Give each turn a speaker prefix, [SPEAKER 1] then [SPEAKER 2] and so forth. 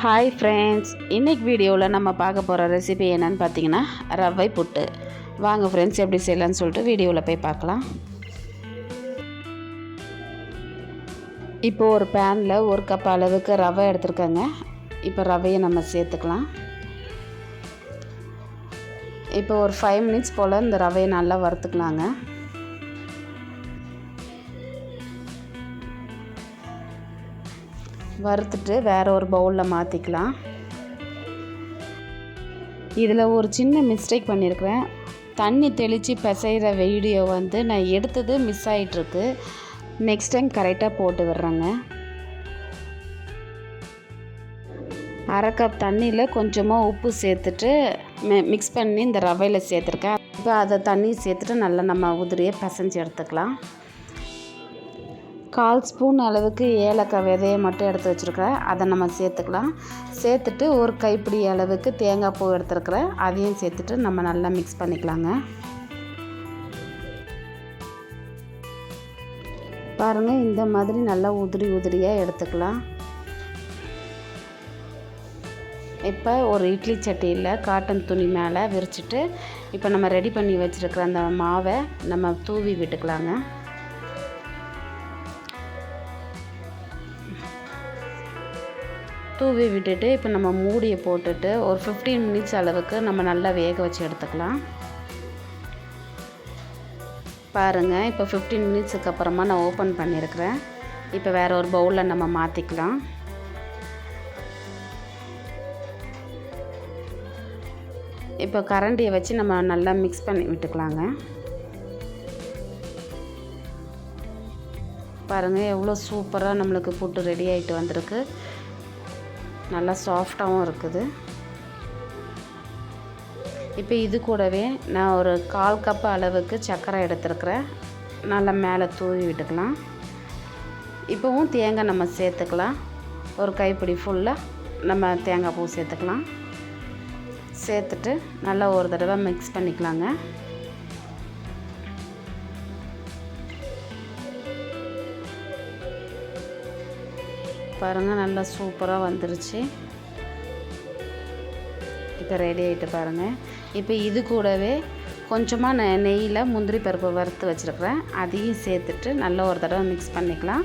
[SPEAKER 1] Hi friends இன்றைக்கி வீடியோவில் நம்ம பார்க்க போகிற ரெசிபி என்னென்னு பார்த்தீங்கன்னா ரவை புட்டு. வாங்க ஃப்ரெண்ட்ஸ் எப்படி செய்யலான்னு சொல்லிட்டு வீடியோவில் போய் பார்க்கலாம். இப்போது ஒரு பேனில் ஒரு கப் அளவுக்கு ரவை எடுத்துருக்கேங்க. இப்போ ரவையை நம்ம சேர்த்துக்கலாம். இப்போ ஒரு ஃபைவ் மினிட்ஸ் போல் இந்த ரவையை நல்லா வறுத்துக்கலாங்க. வறுத்துட்டு வேறு ஒரு பவுலில் மாற்றிக்கலாம் இதில் ஒரு சின்ன மிஸ்டேக் பண்ணியிருக்கிறேன் தண்ணி தெளித்து பிசைகிற வீடியோ வந்து நான் எடுத்தது மிஸ் ஆகிட்டுருக்கு நெக்ஸ்ட் டைம் கரெக்டாக போட்டு விடுறேங்க. அரை கப் தண்ணியில் கொஞ்சமாக உப்பு சேர்த்துட்டு மிக்ஸ் பண்ணி இந்த ரவையில் சேர்த்துருக்கேன். இப்போ அதை தண்ணி சேர்த்துட்டு நல்லா நம்ம உதிரியை பிசைஞ்சு எடுத்துக்கலாம். கால் ஸ்பூன் அளவுக்கு ஏலக்காய் விதையை மட்டும் எடுத்து வச்சுருக்கிறேன். அதை நம்ம சேர்த்துக்கலாம். சேர்த்துட்டு ஒரு கைப்பிடி அளவுக்கு தேங்காய் பூ எடுத்துருக்குறேன். அதையும் சேர்த்துட்டு நம்ம நல்லா மிக்ஸ் பண்ணிக்கலாங்க. பாருங்கள் இந்த மாதிரி நல்லா உதிரி உதிரியாக எடுத்துக்கலாம். இப்போ ஒரு இட்லி சட்டியில் காட்டன் துணி மேலே விரிச்சிட்டு இப்போ நம்ம ரெடி பண்ணி வச்சுருக்கிற அந்த மாவை நம்ம தூவி விட்டுக்கலாங்க. தூவி விட்டுட்டு இப்போ நம்ம மூடியை போட்டுட்டு ஒரு ஃபிஃப்டீன் மினிட்ஸ் அளவுக்கு நம்ம நல்லா வேக வச்சு எடுத்துக்கலாம். பாருங்கள் இப்போ ஃபிஃப்டீன் மினிட்ஸுக்கு அப்புறமா நான் ஓப்பன் பண்ணியிருக்கிறேன் இப்போ வேறு ஒரு பவுலில் நம்ம மாற்றிக்கலாம் இப்போ கரண்டியை வச்சு நம்ம நல்லா மிக்ஸ் பண்ணி விட்டுக்கலாங்க. பாருங்கள் எவ்வளோ சூப்பராக நம்மளுக்கு புட்டு ரெடி ஆகிட்டு வந்திருக்கு. நல்லா சாஃப்டாகவும் இருக்குது. இப்போ இது கூடவே நான் ஒரு கால் கப் அளவுக்கு சர்க்கரை எடுத்துருக்குறேன். நல்லா மேலே தூவி விட்டுக்கலாம். இப்போவும் தேங்காய் நம்ம சேர்த்துக்கலாம். ஒரு கைப்பிடி ஃபுல்லாக நம்ம தேங்காய் பூ சேர்த்துக்கலாம். சேர்த்துட்டு நல்லா ஒரு தடவை மிக்ஸ் பண்ணிக்கலாங்க. பாருங்கள் நல்லா சூப்பராக வந்துருச்சு. இப்போ ரெடி ஆகிட்டு பாருங்கள் இப்போ இது கூடவே கொஞ்சமாக நெ நெய்யில் முந்திரி பருப்பு வறுத்து வச்சுருக்குறேன். அதையும் சேர்த்துட்டு நல்லா ஒரு தடவை மிக்ஸ் பண்ணிக்கலாம்.